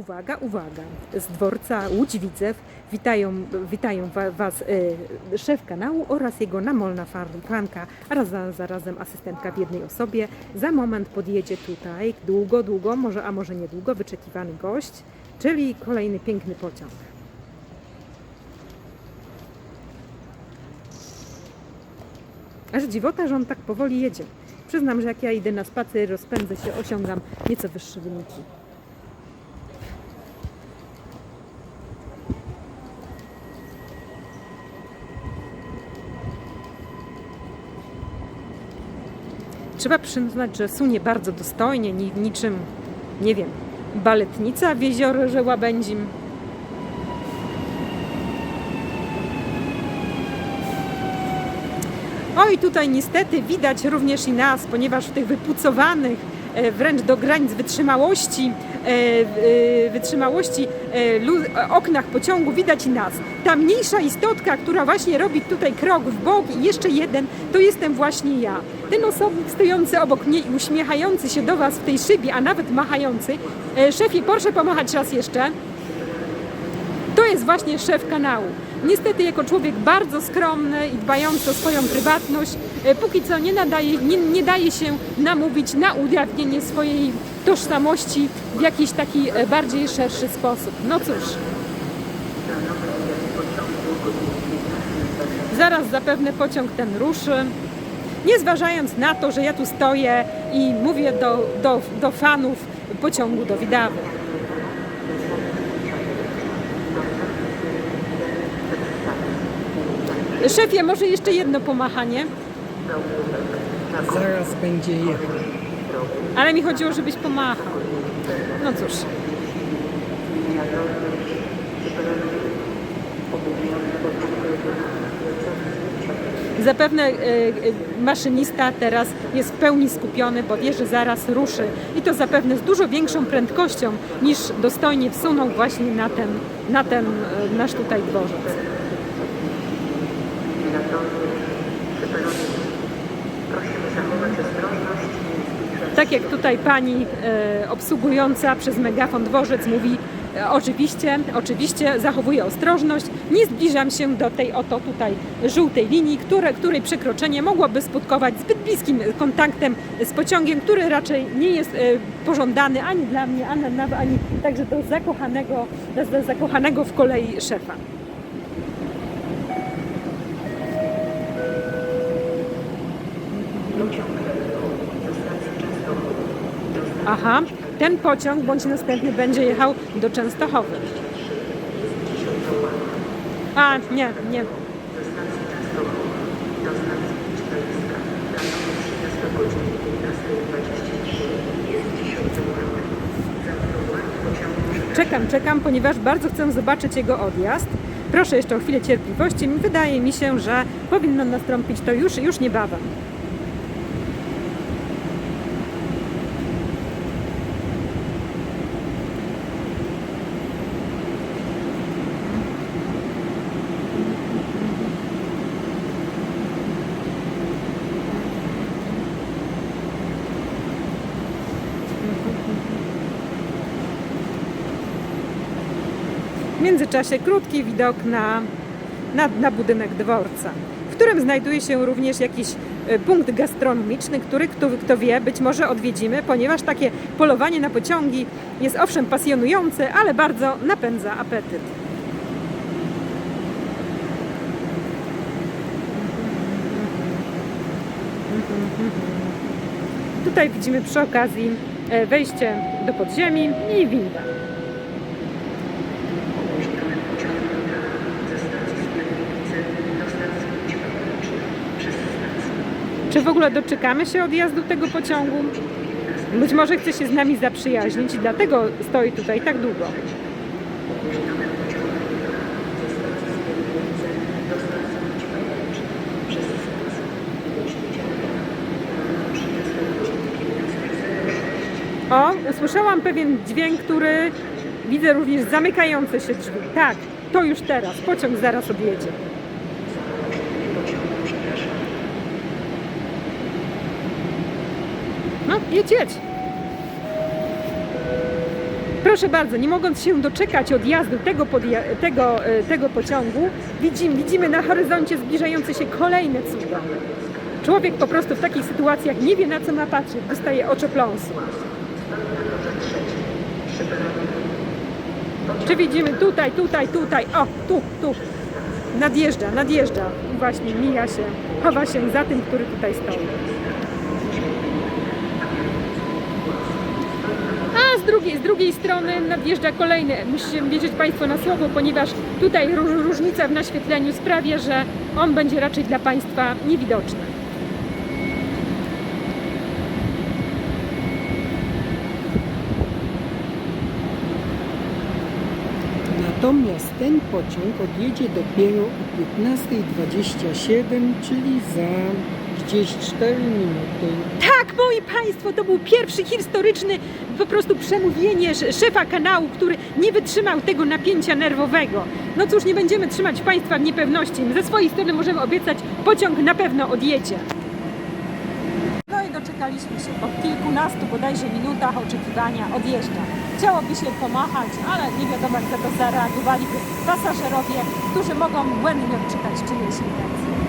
Uwaga, uwaga! Z dworca Łódź Widzew witają, witają wa- Was e, szef kanału oraz jego namolna fanka, a raz, za- zarazem asystentka w jednej osobie. Za moment podjedzie tutaj, długo, długo, może, a może niedługo, wyczekiwany gość, czyli kolejny piękny pociąg. Aż dziwota, że on tak powoli jedzie. Przyznam, że jak ja idę na spacer, rozpędzę się, osiągam nieco wyższe wyniki. Trzeba przyznać, że sunie bardzo dostojnie, ni- niczym, nie wiem, baletnica w jeziorze Łabędzim. Oj, tutaj niestety widać również i nas, ponieważ w tych wypucowanych wręcz do granic wytrzymałości, e, e, wytrzymałości e, oknach pociągu widać nas. Ta mniejsza istotka, która właśnie robi tutaj krok w bok i jeszcze jeden, to jestem właśnie ja. Ten osobnik stojący obok mnie i uśmiechający się do Was w tej szybie, a nawet machający. E, Szefie, proszę pomachać raz jeszcze. To jest właśnie szef kanału. Niestety jako człowiek bardzo skromny i dbający o swoją prywatność, e, póki co nie, nadaje, nie, nie daje się namówić na ujawnienie swojej tożsamości w jakiś taki e, bardziej szerszy sposób. No cóż. Zaraz zapewne pociąg ten ruszy. Nie zważając na to, że ja tu stoję i mówię do, do, do fanów pociągu do Widawy. Szefie, może jeszcze jedno pomachanie, Zaraz będzie jechał. ale mi chodziło, żebyś pomachał. No cóż. Zapewne e, e, maszynista teraz jest w pełni skupiony, bo wie, że zaraz ruszy i to zapewne z dużo większą prędkością niż dostojnie wsunął właśnie na ten, na ten e, nasz tutaj dworzec. Tak jak tutaj pani e, obsługująca przez megafon dworzec mówi, e, oczywiście, oczywiście zachowuję ostrożność, nie zbliżam się do tej oto tutaj żółtej linii, które, której przekroczenie mogłoby skutkować zbyt bliskim kontaktem z pociągiem, który raczej nie jest e, pożądany ani dla mnie, ani, ani także do zakochanego, do zakochanego w kolei szefa. Aha, ten pociąg bądź następny będzie jechał do Częstochowy. A, nie, nie. Czekam, czekam, ponieważ bardzo chcę zobaczyć jego odjazd. Proszę jeszcze o chwilę cierpliwości. Wydaje mi się, że powinno nastąpić to już, już niebawem. W międzyczasie krótki widok na, na, na budynek dworca, w którym znajduje się również jakiś e, punkt gastronomiczny, który kto, kto wie, być może odwiedzimy, ponieważ takie polowanie na pociągi jest owszem pasjonujące, ale bardzo napędza apetyt. Tutaj widzimy przy okazji e, wejście do podziemi i winda. Czy w ogóle doczekamy się odjazdu tego pociągu? Być może chce się z nami zaprzyjaźnić i dlatego stoi tutaj tak długo. O, usłyszałam pewien dźwięk, który widzę również zamykające się drzwi. Tak, to już teraz. Pociąg zaraz odjedzie. No, jedź, jedź. Proszę bardzo, nie mogąc się doczekać odjazdu tego, tego, e, tego pociągu, widzimy, widzimy na horyzoncie zbliżające się kolejne cuda. Człowiek po prostu w takich sytuacjach nie wie na co ma patrzeć, dostaje oczopląsu. Czy widzimy tutaj, tutaj, tutaj, o, tu, tu. Nadjeżdża, nadjeżdża. I właśnie mija się, chowa się za tym, który tutaj stoi. A z drugiej, z drugiej strony nadjeżdża kolejny. Musicie wierzyć Państwo na słowo, ponieważ tutaj ró- różnica w naświetleniu sprawia, że on będzie raczej dla Państwa niewidoczny. Natomiast ten pociąg odjedzie dopiero o 15.27, czyli za gdzieś 4 minuty. Tak, moi Państwo, to był pierwszy historyczny po prostu przemówienie sz- szefa kanału, który nie wytrzymał tego napięcia nerwowego. No cóż, nie będziemy trzymać Państwa w niepewności. Ze swojej strony możemy obiecać, pociąg na pewno odjedzie. No i doczekaliśmy się po kilkunastu bodajże minutach oczekiwania odjeżdża. Chciałoby się pomachać, ale nie wiadomo jak za to zareagowaliby pasażerowie, którzy mogą błędnie odczytać czyjeś intencje.